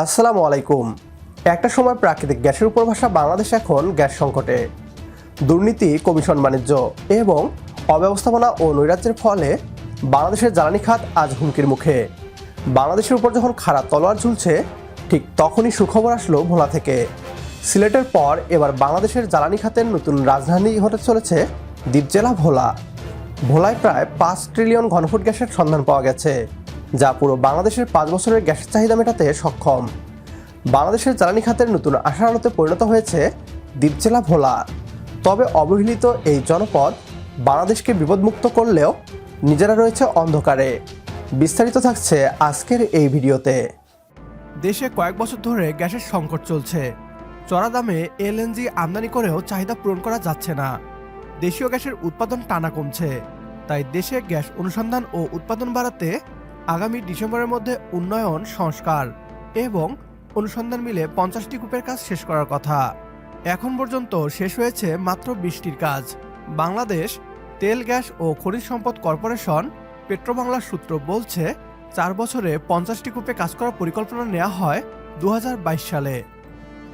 আসসালামু আলাইকুম। একটা সময় প্রাকৃতিক গ্যাসের উপর ভাষা বাংলাদেশ এখন গ্যাস সংকটে। দুর্নীতি, কমিশন বাণিজ্য এবং অব্যবস্থাপনা ও নৈরাজ্যের ফলে বাংলাদেশের জ্বালানি খাত আজ হুমকির মুখে। বাংলাদেশের উপর যখন খারাপ তলোয়ার ঝুলছে, ঠিক তখনই সুখবর আসলো ভোলা থেকে। সিলেটের পর এবার বাংলাদেশের জ্বালানি খাতের নতুন রাজধানী হতে চলেছে দ্বীপ জেলা ভোলা। ভোলায় প্রায় পাঁচ ট্রিলিয়ন ঘনফুট গ্যাসের সন্ধান পাওয়া গেছে। যা পুরো বাংলাদেশের পাঁচ বছরের গ্যাসের চাহিদা মেটাতে সক্ষম। বাংলাদেশের জ্বালানি খাতের নতুন আশার আলোতে পরিণত হয়েছে দ্বীপ জেলা ভোলা। তবে অবহেলিত এই জনপদ বাংলাদেশকে বিপদমুক্ত করলেও নিজেরা রয়েছে অন্ধকারে। বিস্তারিত থাকছে আজকের এই ভিডিওতে। দেশে কয়েক বছর ধরে গ্যাসের সংকট চলছে। চড়া দামে এলএনজি আমদানি করেও চাহিদা পূরণ করা যাচ্ছে না। দেশীয় গ্যাসের উৎপাদন টানা কমছে। তাই দেশে গ্যাস অনুসন্ধান ও উৎপাদন বাড়াতে আগামী ডিসেম্বরের মধ্যে উন্নয়ন, সংস্কার এবং অনুসন্ধান মিলে পঞ্চাশটি কূপের কাজ শেষ করার কথা। এখন পর্যন্ত শেষ হয়েছে মাত্র বৃষ্টির কাজ। বাংলাদেশ তেল, গ্যাস ও খনিজ সম্পদ কর্পোরেশন পেট্রোবাংলার সূত্র বলছে, চার বছরে পঞ্চাশটি কূপে কাজ করার পরিকল্পনা নেওয়া হয় দু হাজার বাইশ সালে।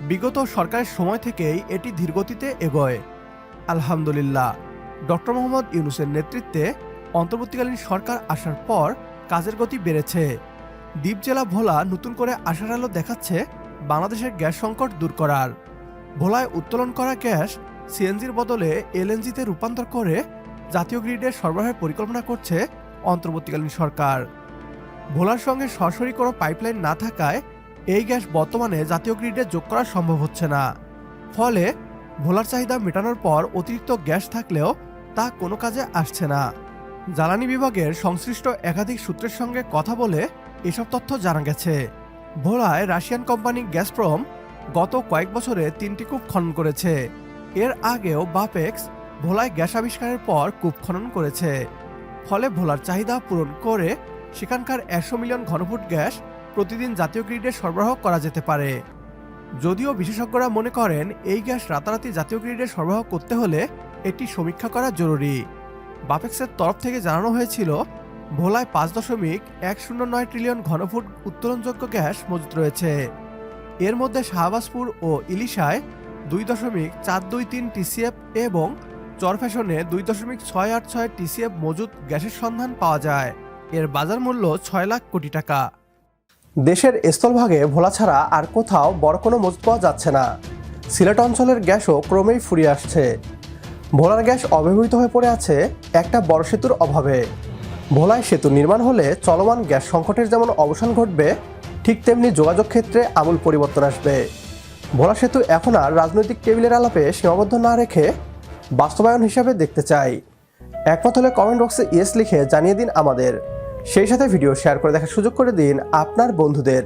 বিগত সরকারের সময় থেকেই এটি ধীরগতিতে এগোয়। আলহামদুলিল্লাহ। ডক্টর মোহাম্মদ ইউনুসের নেতৃত্বে অন্তর্বর্তীকালীন সরকার আসার পর কাজের গতি বেড়েছে। দ্বীপ জেলা ভোলা নতুন করে আশার আলো দেখাচ্ছে বাংলাদেশের গ্যাস সংকট দূর করার। ভোলায় উত্তোলন করা গ্যাস সিএনজির বদলে এলএনজিতে রূপান্তর করে জাতীয় গ্রিডে সরবরাহের পরিকল্পনা করছে অন্তর্বর্তীকালীন সরকার। ভোলার সঙ্গে সরাসরি কোনো পাইপলাইন না থাকায় এই গ্যাস বর্তমানে জাতীয় গ্রিডে যোগ করা সম্ভব হচ্ছে না। ফলে ভোলার চাহিদা মেটানোর পর অতিরিক্ত গ্যাস থাকলেও তা কোনো কাজে আসছে না। জ্বালানি বিভাগের সংশ্লিষ্ট একাধিক সূত্রের সঙ্গে কথা বলে এসব তথ্য জানা গেছে। ভোলায় রাশিয়ান কোম্পানি গ্যাসপ্রম গত কয়েক বছরে তিনটি কূপ খনন করেছে। এর আগেও বাপেক্স ভোলায় গ্যাস আবিষ্কারের পর কূপ খনন করেছে। ফলে ভোলার চাহিদা পূরণ করে সেখানকার একশো মিলিয়ন ঘনফুট গ্যাস প্রতিদিন জাতীয় গ্রিডে সরবরাহ করা যেতে পারে। যদিও বিশেষজ্ঞরা মনে করেন, এই গ্যাস রাতারাতি জাতীয় গ্রিডে সরবরাহ করতে হলে এটি সমীক্ষা করা জরুরি। বাপেক্সের তরফ থেকে জানানো হয়েছিল, ভোলায় পাঁচ দশমিক এক শূন্য নয় ট্রিলিয়ন ঘনফুট উত্তোলনযোগ্য গ্যাস মজুত রয়েছে। এর মধ্যে শাহবাজপুর ও ইলিশায় দুই দশমিক চার দুই তিন টিসিএফ এবং চরফ্যাশনে দুই দশমিক ছয় আট ছয় টিসিএফ মজুত গ্যাসের সন্ধান পাওয়া যায়। এর বাজার মূল্য ছয় লাখ কোটি টাকা। দেশের স্থলভাগে ভোলা ছাড়া আর কোথাও বড় কোনো মজুত পাওয়া যাচ্ছে না। সিলেট অঞ্চলের গ্যাসও ক্রমেই ফুরিয়ে আসছে। ভোলার গ্যাস অব্যবহৃত হয়ে পড়ে আছে একটা বড় সেতুর অভাবে। ভোলায় সেতু নির্মাণ হলে চলমান গ্যাস সংকটের যেমন অবসান ঘটবে, ঠিক তেমনি যোগাযোগ ক্ষেত্রে আমূল পরিবর্তন আসবে। ভোলা সেতু এখন আর রাজনৈতিক টেবিলের আলাপে সীমাবদ্ধ না রেখে বাস্তবায়ন হিসাবে দেখতে চাই। একমত হলে কমেন্ট বক্সে ইয়েস লিখে জানিয়ে দিন আমাদের। সেই সাথে ভিডিও শেয়ার করে দেখার সুযোগ করে দিন আপনার বন্ধুদের।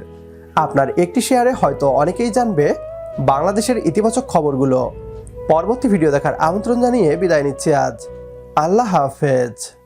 আপনার একটি শেয়ারে হয়তো অনেকেই জানবে বাংলাদেশের ইতিবাচক খবরগুলো। পরবর্তী ভিডিও দেখার আমন্ত্রণ জানিয়ে বিদায় নিচ্ছি আজ। আল্লাহ হাফেজ।